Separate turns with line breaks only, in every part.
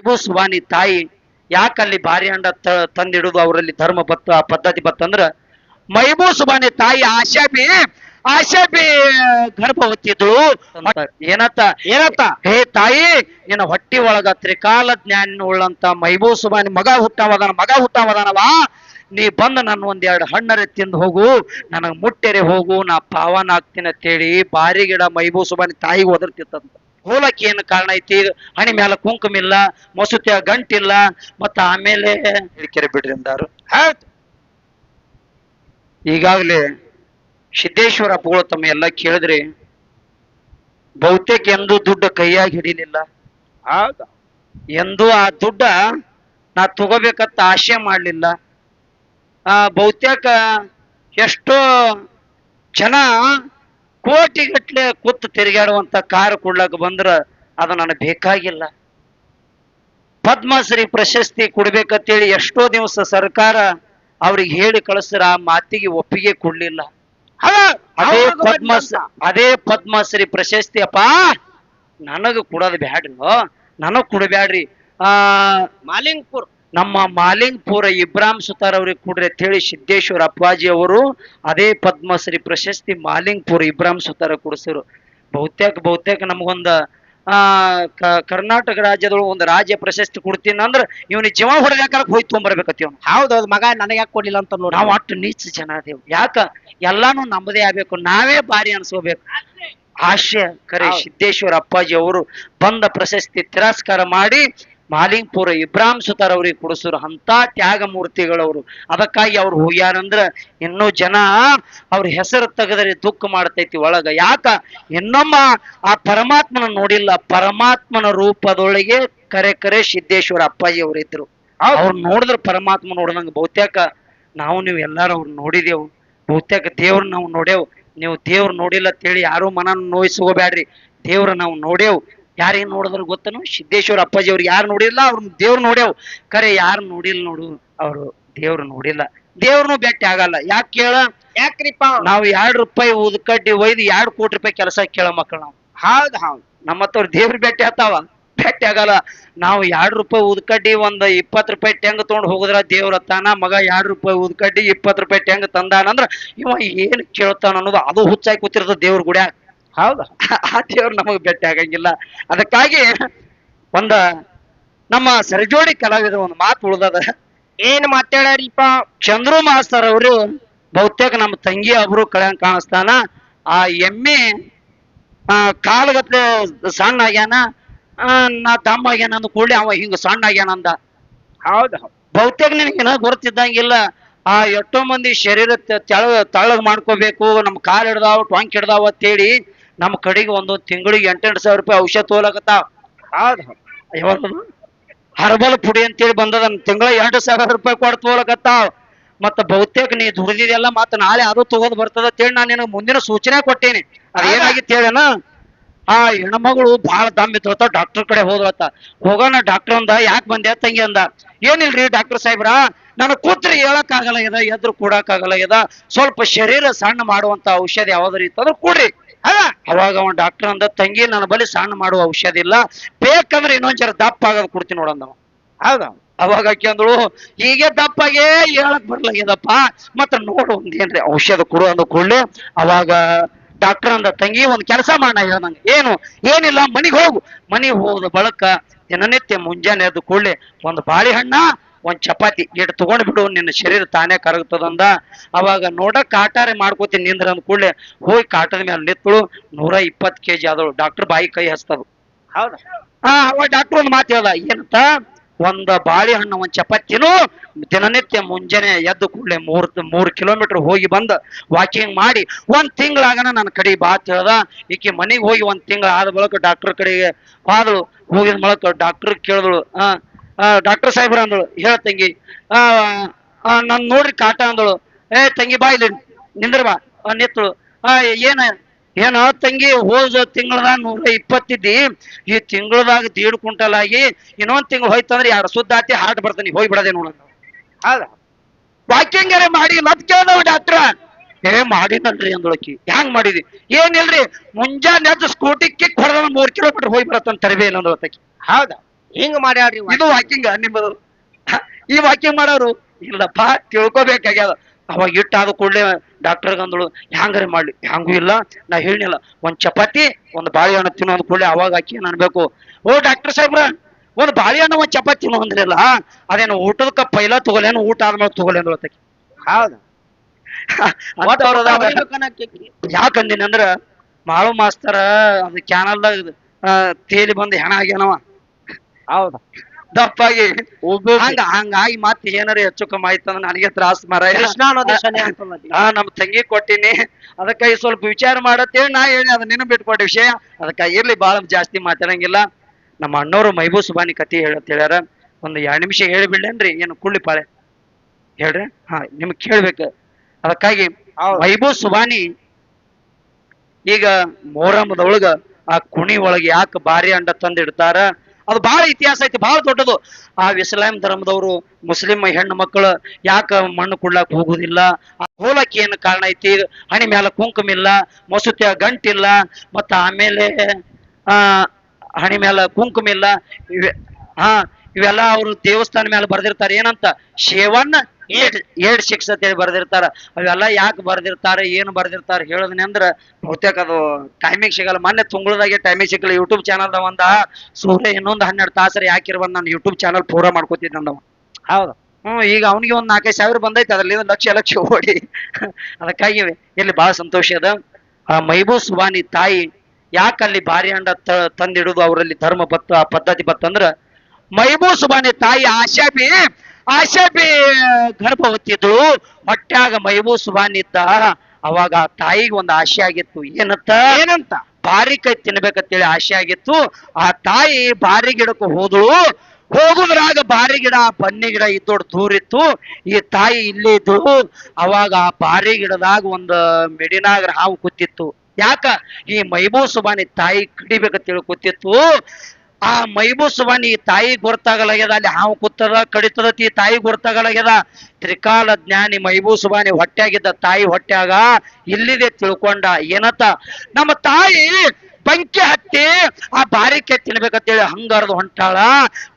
ಇವು ಸುವಾನಿ ತಾಯಿ ಯಾಕಲ್ಲಿ ಭಾರಿ ಹಂಡ ತಂದಿಡುದು ಅವರಲ್ಲಿ ಧರ್ಮ ಬತ್ತ ಪದ್ಧತಿ ಬತ್ತಂದ್ರ ಮೈಬೂ ಸುಬಾನಿ ತಾಯಿ ಆಶಾಬಿ ಆಶಾಬಿ ಗರ್ಭ ಹೊತ್ತಿದು ಏನತ್ತ ಏನತ್ತ ಹೇ ತಾಯಿ ನಿನ್ನ ಹೊಟ್ಟಿ ಒಳಗ ತ್ರಿಕಾಲ ಜ್ಞಾನ ಉಳ್ಳಂತ ಮೈಬೂ ಸುಬಾನಿ ಮಗ ಹುಟ್ಟವದಾನ ಮಗ ಹುಟ್ಟವದಾನವಾ? ನೀ ಬಂದು ನನ್ನ ಒಂದೆರಡು ಹಣ್ಣರೆ ತಿಂದು ಹೋಗು ನನಗೆ ಮುಟ್ಟೆರೆ ಹೋಗು ನಾ ಪಾವನ ಆಗ್ತೀನಿ ಅಂತೇಳಿ ಬಾರಿ ಗಿಡ ಮೈಬೂ ಸುಬಾನಿ ತಾಯಿಗೆ ಒದರ್ತಿತ್ತಂತ. ಹೋಲಕ್ಕೆ ಏನು ಕಾರಣ ಐತಿ? ಹಣಿ ಮ್ಯಾಲ ಕುಂಕುಮ ಇಲ್ಲ ಮಸುತಿಯ ಗಂಟಿಲ್ಲ ಮತ್ತ ಆಮೇಲೆ ಹಿಡಿಕೆರೆ ಬಿಡ್ರಿ ಅಂದಾರು. ಈಗಾಗಲೇ ಸಿದ್ದೇಶ್ವರ ಅಪ್ಪಗಳು ತಮ್ಮ ಎಲ್ಲ ಕೇಳಿದ್ರಿ ಬಹುತೇಕ ಎಂದೂ ದುಡ್ಡು ಕೈಯಾಗಿ ಹಿಡಿಲಿಲ್ಲ.
ಹೌದು.
ಎಂದೂ ಆ ದುಡ್ಡ ನಾ ತಗೋಬೇಕಂತ ಆಶೆ ಮಾಡಲಿಲ್ಲ. ಆ ಬಹುತೇಕ ಎಷ್ಟೋ ಜನ ಕೋಟಿಗಟ್ಲೆ ಕೂತು ತಿರುಗಾಡುವಂತ ಕಾರು ಕೊಡ್ಲಕ್ಕೆ ಬಂದ್ರ ಅದು ನನಗೆ ಬೇಕಾಗಿಲ್ಲ. ಪದ್ಮಶ್ರೀ ಪ್ರಶಸ್ತಿ ಕೊಡ್ಬೇಕಂತೇಳಿ ಎಷ್ಟೋ ದಿವಸ ಸರ್ಕಾರ ಅವ್ರಿಗೆ ಹೇಳಿ ಕಳಿಸ್ರ ಆ ಮಾತಿಗೆ ಒಪ್ಪಿಗೆ ಕೊಡ್ಲಿಲ್ಲ. ಅದೇ ಪದ್ಮಶ್ರೀ ಅದೇ ಪದ್ಮಶ್ರೀ ಪ್ರಶಸ್ತಿ ಅಪ್ಪ ನನಗ ಕೊಡೋದು ಬ್ಯಾಡ್ರಿ ನನಗ್ ಕೊಡಬ್ಯಾಡ್ರಿ ಆ
ಮಾಲಿಂಗ್ಪುರ್.
ನಮ್ಮ ಮಾಲಿಂಗ್ಪುರ ಇಬ್ರಾಹಿಂ ಸುತಾರ್ ಅವ್ರಿಗೆ ಕೊಡ್ರಿ ಅಂತ ಹೇಳಿ ಸಿದ್ದೇಶ್ವರ ಅಪ್ಪಾಜಿ ಅವರು ಅದೇ ಪದ್ಮಶ್ರೀ ಪ್ರಶಸ್ತಿ ಮಾಲಿಂಗ್ಪುರ ಇಬ್ರಾಹಿಂ ಸುತಾರ ಕೊಡಿಸಿರು. ಬಹುತೇಕ ಬಹುತೇಕ ನಮಗೊಂದು ಕರ್ನಾಟಕ ರಾಜ್ಯದೊಳಗೆ ಒಂದು ರಾಜ್ಯ ಪ್ರಶಸ್ತಿ ಕೊಡ್ತೀನಿ ಅಂದ್ರ ಇವನಿಗೆ ಜೀವ ಹೊಡೆದಾಕ ಹೋಗಿ ತೊಗೊಂಬರ್ಬೇಕತ್ತಿ ಅವ್ನು.
ಹೌದೌದು ಮಗ ನನಗೆ ಯಾಕೆ ಕೊಡ್ಲಿಲ್ಲ ಅಂತ ನೋಡಿ.
ನಾವು ಅಷ್ಟು ನೀಚ ಜನ ಅದೇವು. ಯಾಕ? ಎಲ್ಲಾನು ನಮ್ಮದೇ ಆಗ್ಬೇಕು ನಾವೇ ಬಾರಿ ಅನ್ಸ್ಕೋಬೇಕು. ಆಶಯ ಕರೆ ಸಿದ್ದೇಶ್ವರ ಅಪ್ಪಾಜಿ ಅವರು ಬಂದ ಪ್ರಶಸ್ತಿ ತಿರಸ್ಕಾರ ಮಾಡಿ ಮಾಲಿಂಗ್ಪುರ ಇಬ್ರಾಹಿಂ ಸುತಾರ್ ಅವ್ರಿಗೆ ಕೊಡಿಸೋರು ಅಂತ ತ್ಯಾಗ ಮೂರ್ತಿಗಳವರು ಅದಕ್ಕಾಗಿ ಅವ್ರು ಹೋಗ್ಯಾರಂದ್ರ ಇನ್ನೂ ಜನ ಅವ್ರ ಹೆಸರು ತೆಗೆದ್ರೆ ದುಃಖ ಮಾಡ್ತೈತಿ ಒಳಗ. ಯಾಕ? ಇನ್ನೊಮ್ಮ ಆ ಪರಮಾತ್ಮನ ನೋಡಿಲ್ಲ. ಪರಮಾತ್ಮನ ರೂಪದೊಳಗೆ ಕರೆ ಕರೆ ಸಿದ್ದೇಶ್ವರ ಅಪ್ಪಾಜಿ ಅವರಿದ್ರು ಅವ್ರು ನೋಡಿದ್ರ ಪರಮಾತ್ಮ ನೋಡಿದಂಗ ಬಹುತೇಕ ನಾವು ನೀವು ಎಲ್ಲಾರು ಅವ್ರು ನೋಡಿದೆವು. ಬಹುತೇಕ ದೇವ್ರ ನಾವು ನೋಡೇವು ನೀವು ದೇವ್ರು ನೋಡಿಲ್ಲ ಅಂತೇಳಿ ಯಾರು ಮನ ನೋಯಿಸ್ಕೋಬೇಡ್ರಿ. ದೇವ್ರ ನಾವು ನೋಡೇವು ಯಾರಿಗೆ ನೋಡಿದ್ರು ಗೊತ್ತನು? ಸಿದ್ದೇಶ್ವರ ಅಪ್ಪಾಜಿ ಅವ್ರು ಯಾರು ನೋಡಿಲ್ಲ ಅವ್ರನ್ನ ದೇವ್ರು ನೋಡ್ಯಾವ್. ಕರೆ ಯಾರು ನೋಡಿಲ್ಲ ನೋಡು ಅವರು ದೇವ್ರು ನೋಡಿಲ್ಲ. ದೇವ್ರನು ಭೇಟಿ ಆಗಲ್ಲ. ಯಾಕೆ ಕೇಳ?
ಯಾಕ್ರಿಪ್ಪ
ನಾವು ಎರಡು ರೂಪಾಯಿ ಉದ್ಕಡ್ಡಿ ಒಯ್ದು ಎರಡು ಕೋಟಿ ರೂಪಾಯಿ ಕೆಲಸ ಕೇಳ ಮಕ್ಕಳು ನಾವು.
ಹೌದು ಹೌದು.
ನಮ್ಮ ಹತ್ರ ದೇವ್ರ ಭೇಟಿ ಆತಾವ ಭೇಟಿ ಆಗಲ್ಲ. ನಾವು ಎರಡು ರೂಪಾಯಿ ಉದ್ಕಡ್ಡಿ ಒಂದ್ ಇಪ್ಪತ್ತು ರೂಪಾಯಿ ಟೆಂಗ್ ತಗೊಂಡ್ ಹೋಗುದ್ರ ದೇವ್ರ ಹತ್ತಾನ ಮಗ ಎರಡು ರೂಪಾಯಿ ಉದ್ಕಡ್ಡಿ ಇಪ್ಪತ್ತು ರೂಪಾಯಿ ಟೆಂಗ್ ತಂದಾನಂದ್ರ ಇವ ಏನ್ ಕೇಳ್ತಾನ ಅನ್ನೋದು ಅದು ಹುಚ್ಚಾಗಿ ಕೂತಿರ್ತದ ದೇವ್ರ ಗುಡ್ಯಾಗ.
ಹೌದು.
ಆ ದೇವ್ರು ನಮಗೆ ಭೇಟಿ ಆಗಂಗಿಲ್ಲ. ಅದಕ್ಕಾಗಿ ಒಂದ ನಮ್ಮ ಸರಿಜೋಡಿ ಕಲಾವಿದ ಒಂದು ಮಾತು ಉಳ್ದದ.
ಏನ್ ಮಾತಾಡ್ಯಾರಿಪ್ಪ
ಚಂದ್ರು ಮಾಸ್ತರ್ ಅವರು ಬಹುತೇಕ ನಮ್ಮ ತಂಗಿ ಅವರು ಕಳ್ಯಂಗ್ ಕಾಣಿಸ್ತಾನ. ಆ ಎಮ್ಮೆ ಆ ಕಾಲಗತ್ಲೆ ಸಣ್ಣ ಆಗ್ಯಾನ. ಆ, ನಾ ತಮ್ಮ ಆಗ್ಯಾನ ಅಂದ ಕೂಡಲೇ ಅವ ಹಿಂಗ ಸಣ್ಣ ಆಗ್ಯಾನ ಅಂದ.
ಹೌದು ಬಹುತೇಕ
ಬಹುತೇಕ ಏನೋ ಗೊತ್ತಿದ್ದಂಗಿಲ್ಲ. ಆ ಎಷ್ಟೋ ಮಂದಿ ಶರೀರ ತ- ತೆಳ ತಳ್ಳಗ್ ಮಾಡ್ಕೋಬೇಕು ನಮ್ಮ ಕಾಲ್ ಹಿಡ್ದಾವ ಟೊಂಕ್ ಹಿಡ್ದಾವ ಅಂತೇಳಿ ನಮ್ಮ ಕಡೆಗೆ ಒಂದೊಂದು ತಿಂಗಳಿಗೆ ಎಂಟೆಂಟು ಸಾವಿರ ರೂಪಾಯಿ ಔಷಧ ತೋಲಕತ್ತಾವ ಯಾವಾಗ ಹರ್ಬಲ್ ಪುಡಿ ಅಂತೇಳಿ ಬಂದದ ತಿಂಗಳ ಎರಡು ಸಾವಿರ ರೂಪಾಯಿ ಕೊಟ್ಟು ತೋಲಕತ್ತಾವ ಮತ್ತ ಬಹುತೇಕ ನೀ ದುಡಿದಿದೆಲ್ಲ ಮತ್ತ ನಾಳೆ ಅದು ತಗೋದ್ ಬರ್ತದ ಅಂತೇಳಿ ನಾನು ನಿನಗೆ ಮುಂದಿನ ಸೂಚನೆ ಕೊಟ್ಟೇನಿ. ಅದೇನಾಗಿತ್ತು ಹೇಳೇನ? ಆ ಹೆಣ್ಮಗಳು ಬಹಳ ದಮ್ ಇತ್ತ ಡಾಕ್ಟರ್ ಕಡೆ ಹೋದ್ರತ್ತ. ಹೋಗೋಣ ಡಾಕ್ಟರ್ ಅಂದ ಯಾಕೆ ಬಂದೆ ತಂಗಿ ಅಂದ. ಏನಿಲ್ರಿ ಡಾಕ್ಟರ್ ಸಾಹೇಬ್ರ? ನಾನು ಕೂತ್ರಿ ಹೇಳಕ್ ಆಗಲ್ಲ ಇದ ಎದ್ರು ಕೂಡಕ್ ಆಗಲ್ಲ ಇದ. ಸ್ವಲ್ಪ ಶರೀರ ಸಣ್ಣ ಮಾಡುವಂತ ಔಷಧಿ ರೀ ಇತ್ತಂದ್ರೆ ಕೊಡ್ರಿ. ಅಲ್ಲ ಅವಾಗ ಅವ ಡಾಕ್ಟರ್ ಅಂದ ತಂಗಿ ನನ್ನ ಬಳಿ ಸಣ್ಣ ಮಾಡುವ ಔಷಧ ಇಲ್ಲ. ಬೇಕಂದ್ರೆ ಇನ್ನೊಂದ್ಸರ ದಪ್ಪ ಆಗೋದು ಕೊಡ್ತೀನಿ ನೋಡಂದವ.
ಹೌದು.
ಅವಾಗ ಅಕ್ಕಿ ಅಂದಳು ಹೀಗೆ ದಪ್ಪಗೆ ಹೇಳಕ್ ಬರ್ಲಾಗ್ಯದಪ್ಪ. ಮತ್ತೆ ನೋಡು ಒಂದೇನ್ರಿ ಔಷಧ ಕೊಡು ಅಂದ ಕೂಡಲೇ ಅವಾಗ ಡಾಕ್ಟರ್ ಅಂದ ತಂಗಿ ಒಂದು ಕೆಲಸ ಮಾಡ ನಂಗೆ ಏನು? ಏನಿಲ್ಲ ಮನಿಗ್ ಹೋಗು. ಮನಿಗ್ ಹೋದ ಬಳಕ ದಿನನಿತ್ಯ ಮುಂಜಾನೆ ಎದ್ದು ಕೂಡಲೇ ಒಂದು ಬಾಳೆಹಣ್ಣ ಒಂದ್ ಚಪಾತಿ ಇಟ್ಟು ತಗೊಂಡ್ ಬಿಡು ನಿನ್ನ ಶರೀರ ತಾನೇ ಕರಗ್ತದಂದ ಅವಾಗ ನೋಡಕ್ ಕಾಟಾರೆ ಮಾಡ್ಕೋತೀನಿ ನಿಂದ್ರ ಅಂದ ಕೂಡಲೇ ಹೋಗಿ ಕಾಟದ ಮೇಲೆ ನಿತ್ತಳು ನೂರ ಇಪ್ಪತ್ತು ಕೆಜಿ ಆದಳು. ಡಾಕ್ಟರ್ ಬಾಯಿ ಕೈ ಹಚ್ತದು.
ಹೌದಾ?
ಆ ಅವ ಡಾಕ್ಟರ್ ಒಂದು ಮಾತು ಹೇಳ್ದ ಏನಂತ? ಒಂದ್ ಬಾಳೆಹಣ್ಣು ಒಂದ್ ಚಪಾತಿನೂ ದಿನನಿತ್ಯ ಮುಂಜಾನೆ ಎದ್ದು ಕೂಡಲೇ ಮೂರ್ ಮೂರ್ ಕಿಲೋಮೀಟರ್ ಹೋಗಿ ಬಂದ್ ವಾಕಿಂಗ್ ಮಾಡಿ ಒಂದ್ ತಿಂಗಳಾಗನ ನನ್ನ ಕಡೆ ಬಾತ್ ಹೇಳ್ದ. ಈಕೆ ಮನೆಗೆ ಹೋಗಿ ಒಂದ್ ತಿಂಗಳ ಆದ ಬಳಿಕ ಡಾಕ್ಟರ್ ಕಡೆಗೆ ಆದಳು ಹೋಗಿದ ಮೂಲಕ ಡಾಕ್ಟರ್ ಕೇಳಿದಳು ಆ ಡಾಕ್ಟರ್ ಸಾಹೇಬ್ರ ಅಂದಳು ಹೇಳ ತಂಗಿ. ನನ್ ನೋಡ್ರಿ ಕಾಟ ಅಂದಳು. ಏ ತಂಗಿ ಬಾ ಇಲ್ಲಿ ನಿಂದ್ರ ಬಾ. ನಿತ್ತಳು ಏನ ಏನ ತಂಗಿ ಹೋದ ತಿಂಗಳದಾಗ ನೂರ ಇಪ್ಪತ್ತಿದ್ದಿ ಈ ತಿಂಗಳದಾಗ ದೇಡ್ ಕುಂಟಲ್ ಆಗಿ ಇನ್ನೊಂದ್ ತಿಂಗಳು ಹೋಯ್ತಂದ್ರೆ ಯಾರು ಸುದ್ದ ಆತಿ ಹಾರ್ಟ್ ಬರ್ತಾನೆ ಹೋಗಿ ಬಿಡದೆ ನೋಡ
ಹೌದು?
ವಾಕಿಂಗ್ ಮಾಡಿ ಮತ್ ಕೇಳ್ದವ್ ಡಾಕ್ಟ್ರ ಏ ಮಾಡಿದ್ರಿ ಅಂದೊಳಕಿ ಹ್ಯಾಂಗ್ ಮಾಡಿದಿ? ಏನಿಲ್ರಿ ಮುಂಜಾನೆ ಸ್ಕೂಟಿ ಕಿಕ್ ಹೊಡೆದ ಮೂರ್ ಕಿಲೋಮೀಟರ್ ಹೋಗಿ ಬರತ್ತಂತ ತರಬೇನ ಅಂದಳತಕಿ
ಹೌದು? ಹಿಂಗ್ ಮಾಡ್ಯಾಡ್ರಿ
ಇದು ವಾಕಿಂಗ್ ನಿಮ್ಮದು. ಈ ವಾಕಿಂಗ್ ಮಾಡೋರು ಇಲ್ಲಪ್ಪ ತಿಳ್ಕೊಬೇಕಾಗ್ಯದ. ಅವಾಗ ಇಟ್ಟಾದ ಕೂಡಲೇ ಡಾಕ್ಟರ್ ಅಂದಳು ಹ್ಯಾಂಗ್ರಿ ಮಾಡ್ಲಿ? ಹ್ಯಾಂಗೂ ಇಲ್ಲ ನಾ ಹೇಳಿಲ್ಲ ಒಂದ್ ಚಪಾತಿ ಒಂದ್ ಬಾಳೆಹಣ್ಣು ತಿನ್ನೋ ಅಂದ ಕೂಡಲೇ ಅವಾಗ ಆಕಿ ಏನ್ ಅನ್ಬೇಕು? ಓ ಡಾಕ್ಟರ್ ಸಾಹೇಬ್ರ ಒಂದ್ ಬಾಳೆಹಣ್ಣು ಒಂದ್ ಚಪಾತಿ ತಿನ್ನೋ ಅಂದ್ರಲ್ಲ ಅದೇನು ಊಟದಕ್ಕ ಪೈಲ ತಗೊಲೇನು ಊಟ ಆದ್ಮೇಲೆ ತಗೊಲೇನು ಅಂತ
ಹೌದು.
ಯಾಕಂದಿನಂದ್ರ ಮಾಳು ಮಾಸ್ತರ ಅದು ಕ್ಯಾನಲ್ದಾಗ ತೇಲಿ ಬಂದು ಹೆಣ ಆಗ್ಯಾನವ.
ಹೌದು.
ದಪ್ಪಾಗಿ ಹಂಗ ಹಂಗಾಗಿ ಮತ್ತೆ ಏನಾರ ಹೆಚ್ಚು ಕಮ್ಮಿ ಆಯ್ತಂದ್ರ ನನಗೆ ತ್ರಾಸ ಮರ.
ಕೃಷ್ಣ ಅನ್ನೋದು ಶನಿ ಅಂತಲ್ಲ
ಹಾ ನಮ್ ತಂಗಿ ಕೊಟ್ಟಿನಿ. ಈ ಸ್ವಲ್ಪ ವಿಚಾರ ಮಾಡತ್ತೇಳಿ ನಾ ಹೇಳಿ ಅದನ್ನ ನಿನ್ನ ಬಿಟ್ಕೊಟ್ಟೆ ವಿಷಯ. ಅದಕ್ಕ ಇರ್ಲಿ ಬಾಳ ಜಾಸ್ತಿ ಮಾತಾಡಂಗಿಲ್ಲ. ನಮ್ಮ ಅಣ್ಣವ್ರು ಮೈಬೂ ಸುಬಾನಿ ಕತಿ ಹೇಳತ್ ಹೇಳ್ಯಾರ. ಒಂದು ಎರಡ್ ನಿಮಿಷ ಹೇಳಿಬಿಡ್ಲೇನ್ರಿ ಏನು ಕುಳ್ಳಿ ಪಾಳೆ. ಹೇಳ್ರಿ ಹಾ ನಿಮ್ಗ್ ಕೇಳ್ಬೇಕು. ಅದಕ್ಕಾಗಿ
ಹೌದು.
ಮೈಬೂ ಸುಬಾನಿ ಈಗ ಮೊಹರಮದೊಳಗ ಆ ಕುಣಿ ಒಳಗೆ ಯಾಕೆ ಭಾರಿ ಅಂಡ ತಂದಿಡ್ತಾರ? ಅದು ಬಹಳ ಇತಿಹಾಸ ಐತಿ ಬಹಳ ದೊಡ್ಡದು. ಆ ಇಸ್ಲಾಂ ಧರ್ಮದವರು ಮುಸ್ಲಿಂ ಹೆಣ್ಣು ಮಕ್ಕಳು ಯಾಕ ಮಣ್ಣು ಕೊಡ್ಲಾಕ್ ಹೋಗುದಿಲ್ಲ? ಆ ಹೋಲಕ್ಕೆ ಏನು ಕಾರಣ ಐತಿ? ಹಣಿ ಮೇಲೆ ಕುಂಕುಮ ಇಲ್ಲ, ಮಸೂತಿಯ ಗಂಟಿಲ್ಲ ಮತ್ತ ಆಮೇಲೆ, ಆ, ಹಣಿ ಮೇಲೆ ಕುಂಕುಮ ಇಲ್ಲ. ಹಾ, ಇವೆಲ್ಲ ಅವರು ದೇವಸ್ಥಾನ ಮೇಲೆ ಬರ್ದಿರ್ತಾರೆ. ಏನಂತ? ಶೇವನ್ ಏಡ್ ಏಟ್ ಸಿಕ್ಸ್ ಅಂತೇಳಿ ಬರ್ದಿರ್ತಾರ. ಅವೆಲ್ಲ ಯಾಕೆ ಬರ್ದಿರ್ತಾರೆ ಏನು ಬರ್ದಿರ್ತಾರೆ ಹೇಳೋದನೆ ಅಂದ್ರ ಬಹುತೇಕ ಅದು ಟೈಮಿಂಗ್ ಸಿಗಲ್ಲ. ಮೊನ್ನೆ ತುಂಗಳದಾಗೆ ಟೈಮಿಂಗ್ ಸಿಗಲ್ಲ ಯೂಟ್ಯೂಬ್ ಚಾನಲ್ದ ಒಂದ ಸೂರ್ಯ ಇನ್ನೊಂದು ಹನ್ನೆರಡು ತಾಸರ ಯಾಕಿರ್ಬಂದ್ ನಾನು ಯೂಟ್ಯೂಬ್ ಚಾನಲ್ ಪೂರ ಮಾಡ್ಕೋತಿದ್ದೆ ನಮ್ಮ
ಹೌದು.
ಹ್ಮ್ ಈಗ ಅವನಿಗೆ ಒಂದ್ ನಾಲ್ಕೈದು ಸಾವಿರ ಬಂದೈತೆ ಅದ್ರಲ್ಲಿ ಒಂದ್ ಲಕ್ಷ ಲಕ್ಷ ಓಡಿ. ಅದಕ್ಕಾಗಿ ಇಲ್ಲಿ ಬಹಳ ಸಂತೋಷ ಅದ. ಆ ಮೈಬೂ ಸುಬಾನಿ ತಾಯಿ ಯಾಕಲ್ಲಿ ಭಾರಿ ಹಂಡ ತಂದಿಡುದು ಅವರಲ್ಲಿ ಧರ್ಮ ಬತ್ತ ಆ ಪದ್ಧತಿ ಬತ್ತಂದ್ರ ಮೈಬೂ ಸುಬಾನಿ ತಾಯಿ ಆಶಾಬಿ ಆಶಾಬಿ ಹೊಟ್ಯಾಗ ಮೈಬೂ ಸುಬಾನಿ ಇದ್ದ ಅವಾಗ ಆ ತಾಯಿಗೆ ಒಂದು ಆಶೆ ಆಗಿತ್ತು. ಏನಂತ?
ಏನಂತ?
ಬಾರಿ ಕೈ ತಿನ್ಬೇಕಂತೇಳಿ ಆಸೆ ಆಗಿತ್ತು. ಆ ತಾಯಿ ಬಾರಿ ಗಿಡಕ್ಕೆ ಹೋದಳು. ಹೋಗುದ್ರಾಗ ಬಾರಿ ಗಿಡ ಬನ್ನಿ ಗಿಡ ಇದ್ದೋಡ್ ದೂರಿತ್ತು ಈ ತಾಯಿ ಇಲ್ಲೇ ಇದ್ದು ಅವಾಗ ಆ ಬಾರಿ ಗಿಡದಾಗ ಒಂದು ಮೆಡಿನಾಗ ಹಾವು ಕೂತಿತ್ತು. ಯಾಕ? ಈ ಮೈಬೂ ಸುಬಾನಿ ತಾಯಿ ಕಡಿಬೇಕಂತೇಳಿ ಕೂತಿತ್ತು. ಆ ಮೈಬೂ ಸುಬಾನಿ ಈ ತಾಯಿ ಗೊತ್ತಾಗಲಾಗ್ಯದ ಅಲ್ಲಿ ಹಾವು ಕೂತದ ಕಡಿತದತಿ ಈ ತಾಯಿ ಗೊತ್ತಾಗಲಾಗ್ಯದ ತ್ರಿಕಾಲ ಜ್ಞಾನಿ ಮೈಬೂ ಹೊಟ್ಟೆಯಾಗಿದ್ದ ತಾಯಿ ಹೊಟ್ಯಾಗ ಇಲ್ಲಿದೆ ತಿಳ್ಕೊಂಡ ಏನತ್ತ? ನಮ್ಮ ತಾಯಿ ಬಂಕಿ ಹತ್ತಿ ಆ ಬಾರಿಕೆ ತಿನ್ಬೇಕಂತೇಳಿ ಹಂಗಾರದು ಹೊಂಟಾಳ.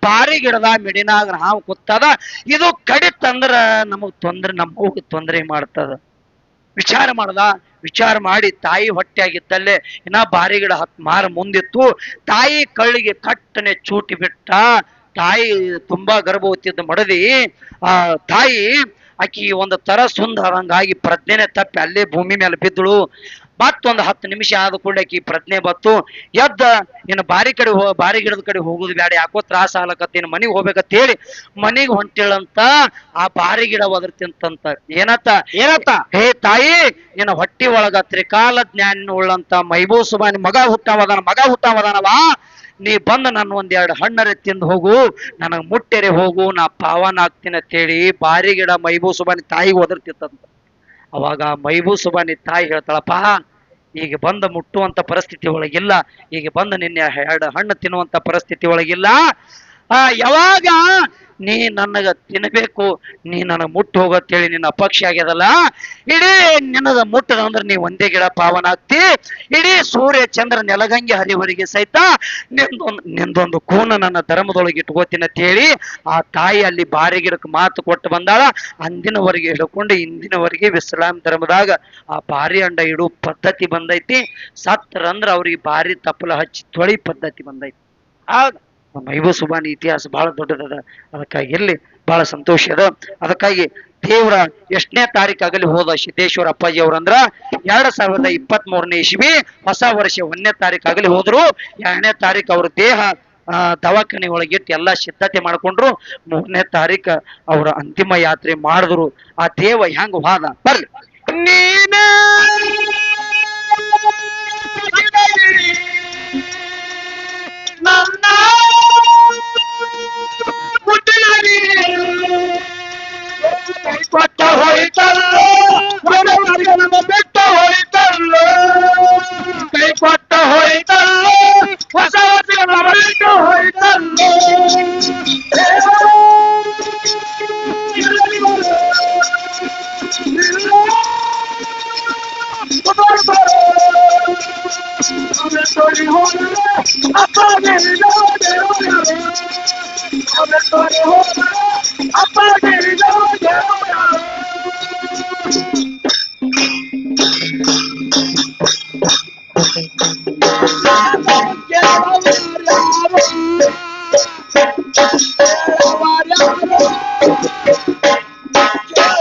ಬಾರಿ ಗಿಡದ ಮಿಡಿನಾಗ ಹಾವು ಕೂತದ. ಇದು ಕಡಿತಂದ್ರ ನಮಗ್ ತೊಂದ್ರೆ ನಮಗೂ ತೊಂದರೆ ಮಾಡ್ತದ. ವಿಚಾರ ಮಾಡ್ದ, ವಿಚಾರ ಮಾಡಿ ತಾಯಿ ಹೊಟ್ಟೆಯಾಗಿದ್ದಲ್ಲೇ ಇನ್ನ ಬಾರಿ ಗಿಡ ಹತ್ ಮಾರ ಮುಂದಿತ್ತು. ತಾಯಿ ಕಳ್ಳಿಗೆ ಕಟ್ಟನೆ ಚೂಟಿ ಬಿಟ್ಟ, ತಾಯಿ ತುಂಬಾ ಗರ್ಭವತಿದ್ದ ಮಡದಿ, ಆ, ತಾಯಿ ಆಕಿ ಒಂದು ತರ ಸುಂದರಂಗಾಗಿ ಪ್ರಜ್ಞೆನೆ ತಪ್ಪಿ ಅಲ್ಲೇ ಭೂಮಿ ಮೇಲೆ ಬಿದ್ದಳು. ಮತ್ತೊಂದು ಹತ್ತು ನಿಮಿಷ ಆದ ಕೂಡಲೇ ಆಕಿ ಪ್ರಜ್ಞೆ ಬತ್ತು ಎದ್ದ ಇನ್ನು ಬಾರಿ ಕಡೆ ಹೋ ಬಾರಿ ಗಿಡದ ಕಡೆ ಹೋಗುದು ಬೇಡ ಯಾಕೋ ತ್ರಾಸ ಆಗ್ಲಕತ್ತೇನು ಮನಿಗ್ ಹೋಗ್ಬೇಕಂತ ಹೇಳಿ ಮನಿಗ್ ಹೊಂಟಿಳಂತ ಆ ಬಾರಿ ಗಿಡ ಒದರ್ತಿಂತಂತ ಏನತ್ತ?
ಏನತ್ತ?
ಹೇ ತಾಯಿ ನಿನ್ನ ಹೊಟ್ಟಿ ಒಳಗ ತ್ರಿಕಾಲ ಜ್ಞಾನ ಉಳ್ಳಂತ ಮೈಬೂ ಸುಬಾನಿ ಮಗ ಹುಟ್ಟವದಾನ ಮಗ ಹುಟ್ಟವದಾನವಾ ನೀ ಬಂದು ನನ್ನ ಒಂದೆರಡು ಹಣ್ಣರೆ ತಿಂದು ಹೋಗು ನನಗೆ ಮುಟ್ಟೆರೆ ಹೋಗು ನಾ ಪಾವನ ಆಗ್ತೀನಿ ಅಂತೇಳಿ ಬಾರಿ ಗಿಡ ಮೈಬೂ ಸುಬಾನಿ ತಾಯಿಗೆ ಒದರ್ತಿತ್ತಂತ. ಅವಾಗ ಮೈಬೂ ಸುಬಾನಿ ತಾಯಿ ಹೇಳ್ತಾಳಪ್ಪ, ಈಗ ಬಂದು ಮುಟ್ಟುವಂತ ಪರಿಸ್ಥಿತಿ ಒಳಗಿಲ್ಲ, ಈಗ ಬಂದು ನಿನ್ನೆ ಎರಡು ಹಣ್ಣು ತಿನ್ನುವಂತ ಪರಿಸ್ಥಿತಿ ಒಳಗಿಲ್ಲ. ಆ, ಯಾವಾಗ? ನೀ ನನಗ ತಿನ್ಬೇಕು, ನೀ ನನಗ ಮುಟ್ಟು ಹೋಗತ್ತೇಳಿ ನಿನ್ನ ಪಕ್ಷಿ ಆಗ್ಯದಲ್ಲ? ಇಡೀ ನಿನ್ನದ ಮುಟ್ಟದ ಅಂದ್ರೆ ನೀ ಒಂದೇ ಗಿಡ ಪಾವನ ಆಗ್ತಿ. ಇಡೀ ಸೂರ್ಯ, ಚಂದ್ರ, ನೆಲಗಂಗೆ ಹರಿವರಿಗೆ ಸಹಿತ ನಿಂದೊಂದು ನಿಂದೊಂದು ಕೂನ ನನ್ನ ಧರ್ಮದೊಳಗೆ ಇಟ್ಕೋತೀನಿ ಅಂತ ಹೇಳಿ ಆ ತಾಯಿ ಅಲ್ಲಿ ಬಾರಿ ಗಿಡಕ್ಕೆ ಮಾತು ಕೊಟ್ಟು ಬಂದಾಳ. ಅಂದಿನವರೆಗೆ ಹಿಡ್ಕೊಂಡು ಇಂದಿನವರೆಗೆ ವಿಶ್ರಾಮ್ ಧರ್ಮದಾಗ ಆ ಬಾರಿ ಅಂಡ ಇಡು ಪದ್ಧತಿ ಬಂದೈತಿ. ಸತ್ತರಂದ್ರ ಅವ್ರಿಗೆ ಬಾರಿ ತಪ್ಪಲ ಹಚ್ಚಿ ತೊಳಿ ಪದ್ಧತಿ ಬಂದೈತಿ.
ಹೌದು.
ಮೈಬೂ ಸುಬಾನಿ ಇತಿಹಾಸ ಬಹಳ ದೊಡ್ಡದದ. ಅದಕ್ಕಾಗಿ ಇರಲಿ ಬಹಳ ಸಂತೋಷ ಅದ. ಅದಕ್ಕಾಗಿ ದೇವರ ಎಷ್ಟನೇ ತಾರೀಕಾಗಲಿ ಹೋದ ಸಿದ್ದೇಶ್ವರ ಅಪ್ಪಾಜಿ ಅವ್ರಂದ್ರ ಎರಡ್ ಸಾವಿರದ ಇಪ್ಪತ್ತ್ ಮೂರನೇ ಇಸ್ವಿ ಹೊಸ ವರ್ಷ ಒಂದನೇ ತಾರೀಕಾಗಲಿ ಹೋದ್ರು. ಎರಡನೇ ತಾರೀಕು ಅವ್ರ ದೇಹ ಆ, ದವಾಖಾನೆ ಒಳಗಿಟ್ಟು ಎಲ್ಲಾ ಸಿದ್ಧತೆ ಮಾಡ್ಕೊಂಡ್ರು. ಮೂರನೇ ತಾರೀಕ ಅವರ ಅಂತಿಮ ಯಾತ್ರೆ ಮಾಡಿದ್ರು. ಆ ದೇವ ಹೆಂಗ್ ವಾದ ಬರ್ಲಿ.
ನೀನ পট্ট হয়ে চলল